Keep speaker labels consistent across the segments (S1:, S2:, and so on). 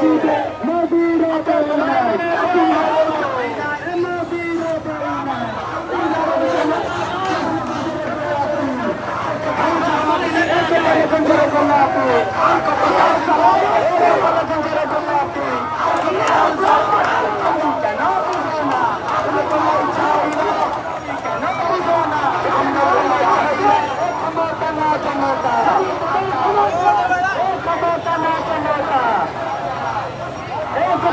S1: Come on, come on.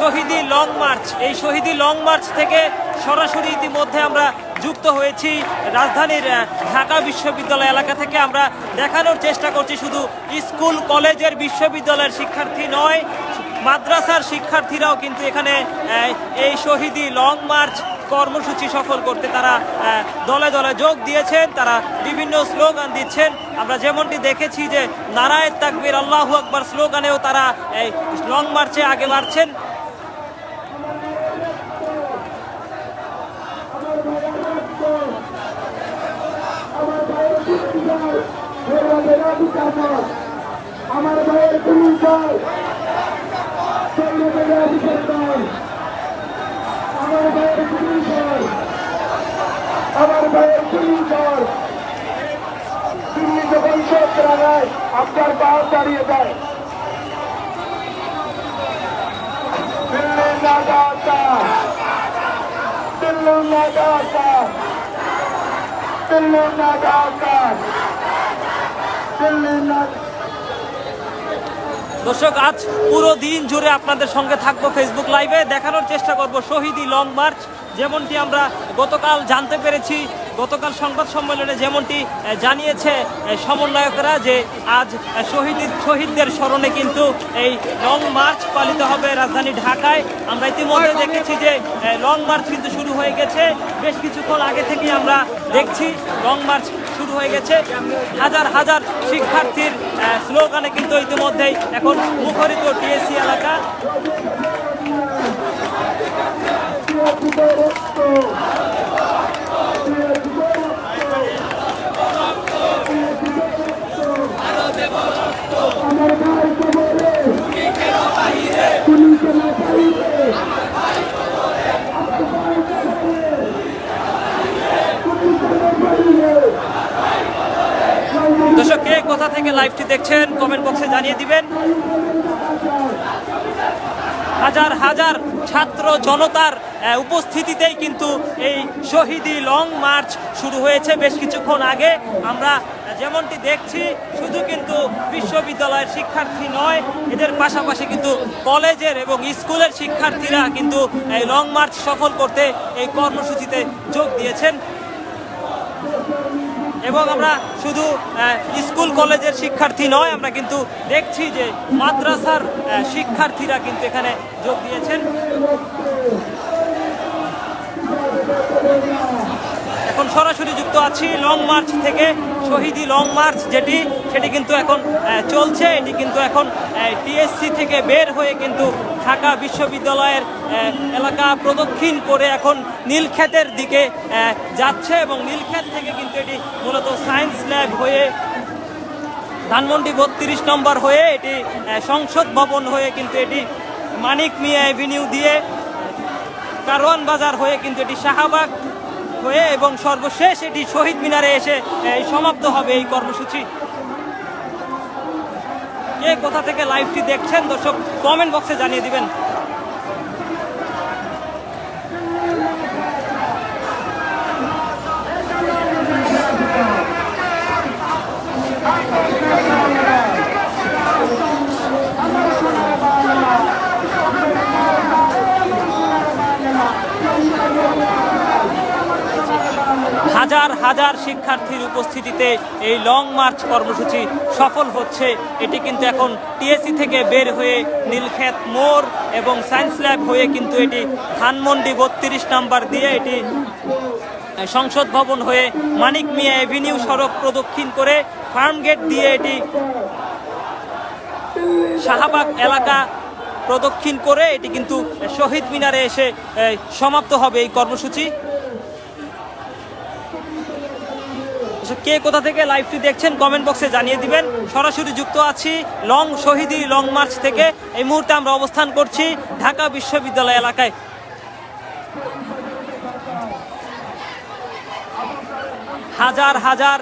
S1: শহীদি long march. এই শহীদি লং মার্চ থেকে সরাসরি ইতিমধ্যে আমরা যুক্ত হয়েছি রাজধানীর ঢাকা বিশ্ববিদ্যালয় এলাকা থেকে। আমরা দেখানোর চেষ্টা করছি শুধু স্কুল, কলেজের বিশ্ববিদ্যালয়ের শিক্ষার্থী নয়, মাদ্রাসার শিক্ষার্থীরাও কিন্তু এখানে এই শহীদি লং মার্চ কর্মসূচি সফল করতে তারা দলে দলে যোগ দিয়েছেন, তারা বিভিন্ন স্লোগান দিচ্ছেন। আমরা যেমনটি দেখেছি যে নারায়ণ তাকবির, আল্লাহু আকবার স্লোগানেও তারা এই লং মার্চে আগে বাড়ছেন।
S2: আমার ভাইয়ের পুলিশ দল সৈন্যদের অফিসের দল আমার ভাইয়ের পুলিশ দল আমার ভাইয়ের পুলিশ দল দিল্লি যখন চোখ রাগায় আপনার পাও দাঁড়িয়ে যায় দিল্লি না যাওয়া দিল্লি না যাওয়া দিল্লি না যাওয়া দিল্লি না
S1: দর্শক, আজ পুরো দিন জুড়ে আপনাদের সঙ্গে থাকব ফেসবুক লাইভে দেখানোর চেষ্টা করব শহীদি লং মার্চ যেমনটি আমরা গতকাল জানতে পেরেছি, গতকাল সংবাদ সম্মেলনে যেমনটি জানিয়েছে সমন্বয়করা যে আজ শহীদ, শহীদদের স্মরণে কিন্তু এই লং মার্চ পালিত হবে রাজধানী ঢাকায়। আমরা ইতিমধ্যে দেখেছি যে লং মার্চ কিন্তু শুরু হয়ে গেছে। বেশ কিছুক্ষণ আগে থেকেই আমরা দেখছি লং মার্চ শুরু হয়ে গেছে। হাজার হাজার শিক্ষার্থীর স্লোগানে কিন্তু ইতিমধ্যেই এখন মুখরিত টিএসসি এলাকা।
S2: আমার
S1: দর্শক, কে কোথা থেকে লাইভটি দেখছেন কমেন্ট বক্সে জানিয়ে দিবেন। হাজার হাজার ছাত্র জনতার উপস্থিতিতেই কিন্তু এই শহীদি লং মার্চ শুরু হয়েছে বেশ কিছুক্ষণ আগে। আমরা যেমনটি দেখছি, শুধু কিন্তু বিশ্ববিদ্যালয়ের শিক্ষার্থী নয়, এদের পাশাপাশি কিন্তু কলেজের এবং স্কুলের শিক্ষার্থীরা কিন্তু এই লং মার্চ সফল করতে এই কর্মসূচিতে যোগ দিয়েছেন। এবং আমরা শুধু স্কুল কলেজের শিক্ষার্থী নয়, আমরা কিন্তু দেখছি যে মাদ্রাসার শিক্ষার্থীরা কিন্তু এখানে যোগ দিয়েছেন। এখন সরাসরি যুক্ত আছি লং মার্চ থেকে শহীদি লং মার্চ যেটি, সেটি কিন্তু এখন চলছে। এটি কিন্তু এখন টিএসসি থেকে বের হয়ে কিন্তু ঢাকা বিশ্ববিদ্যালয়ের এলাকা প্রদক্ষিণ করে এখন নীলক্ষেতের দিকে যাচ্ছে এবং নীলক্ষেত থেকে কিন্তু এটি মূলত সায়েন্স ল্যাব হয়ে ধানমন্ডি বত্রিশ নম্বর হয়ে এটি সংসদ ভবন হয়ে কিন্তু এটি মানিক মিয়া অ্যাভিনিউ দিয়ে কারওয়ান বাজার হয়ে কিন্তু এটি শাহবাগ হয়ে এবং সর্বশেষ এটি শহীদ মিনারে এসে সমাপ্ত হবে এই কর্মসূচি। কে কোথা থেকে লাইভটি দেখছেন দর্শক কমেন্ট বক্সে জানিয়ে দিবেন Thank you. হাজার হাজার শিক্ষার্থীর উপস্থিতিতে এই লং মার্চ কর্মসূচি সফল হচ্ছে। এটি কিন্তু এখন টিএসসি থেকে বের হয়ে নীলক্ষেত মোড় এবং সায়েন্স ল্যাব হয়ে কিন্তু এটি ধানমন্ডি বত্রিশ নাম্বার দিয়ে এটি সংসদ ভবন হয়ে মানিক মিয়া এভিনিউ সড়ক প্রদক্ষিণ করে ফার্ম গেট দিয়ে এটি শাহবাগ এলাকা প্রদক্ষিণ করে এটি কিন্তু শহীদ মিনারে এসে সমাপ্ত হবে এই কর্মসূচি। তো কে কোথা থেকে লাইভটি দেখছেন কমেন্ট বক্সে জানিয়ে দিবেন। সরাসরি যুক্ত আছি লং শহীদি লং মার্চ থেকে। এই মুহূর্তে আমরা অবস্থান করছি ঢাকা বিশ্ববিদ্যালয় এলাকায়। হাজার হাজার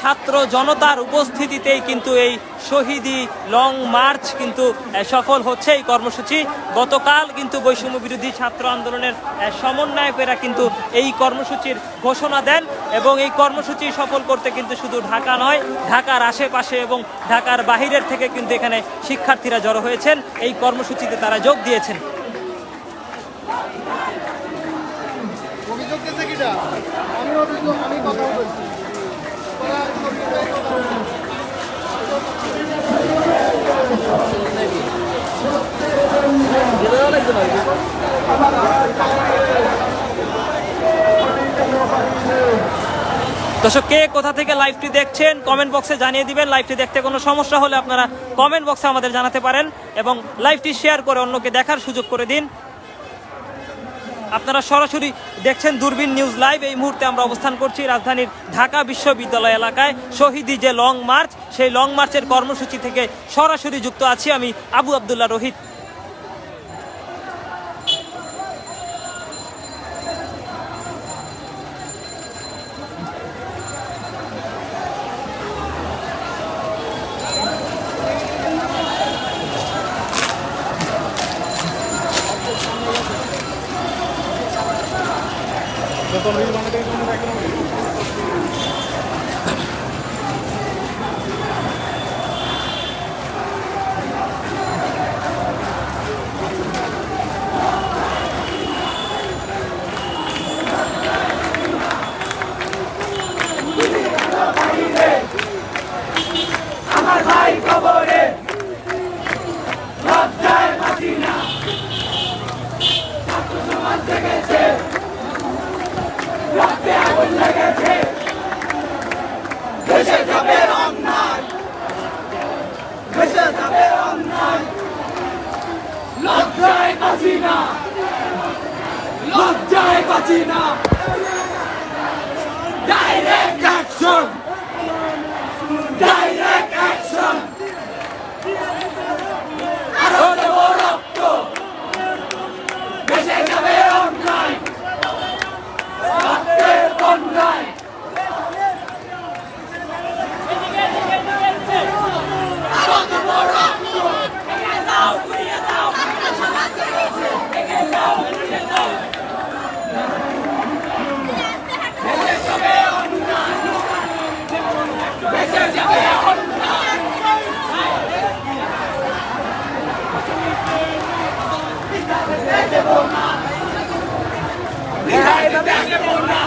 S1: ছাত্র জনতার উপস্থিতিতেই কিন্তু এই শহীদি লং মার্চ কিন্তু সফল হচ্ছে এই কর্মসূচি। গতকাল কিন্তু বৈষম্য বিরোধী ছাত্র আন্দোলনের সমন্বয়কেরা কিন্তু এই কর্মসূচির ঘোষণা দেন এবং এই কর্মসূচি সফল করতে কিন্তু শুধু ঢাকা নয়, ঢাকার আশেপাশে এবং ঢাকার বাহিরের থেকে কিন্তু এখানে শিক্ষার্থীরা জড়ো হয়েছেন। এই কর্মসূচিতে তারা যোগ দিয়েছেন।
S3: আমি কথা বলছে।
S1: দর্শক, কে কোথা থেকে লাইভটি দেখছেন কমেন্ট বক্সে জানিয়ে দিবেন। লাইভটি দেখতে কোনো সমস্যা হলে আপনারা কমেন্ট বক্সে আমাদের জানাতে পারেন এবং লাইভটি শেয়ার করে অন্যকে দেখার সুযোগ করে দিন। আপনারা সরাসরি দেখছেন দূরবীন নিউজ লাইভ এই মুহূর্তে আমরা অবস্থান করছি রাজধানীর ঢাকা বিশ্ববিদ্যালয় এলাকায়। শহীদি যে লং মার্চ সেই লং মার্চের কর্মসূচি থেকে সরাসরি যুক্ত আছি আমি Abu Abdullah Rohit. Eu tô meio mal, mas tem que ir no meu ভেসে যাবে অন্যায়।
S4: লজ্জায় বাঁচি না। লজ্জায় বাঁচি না। Direct action Grazie.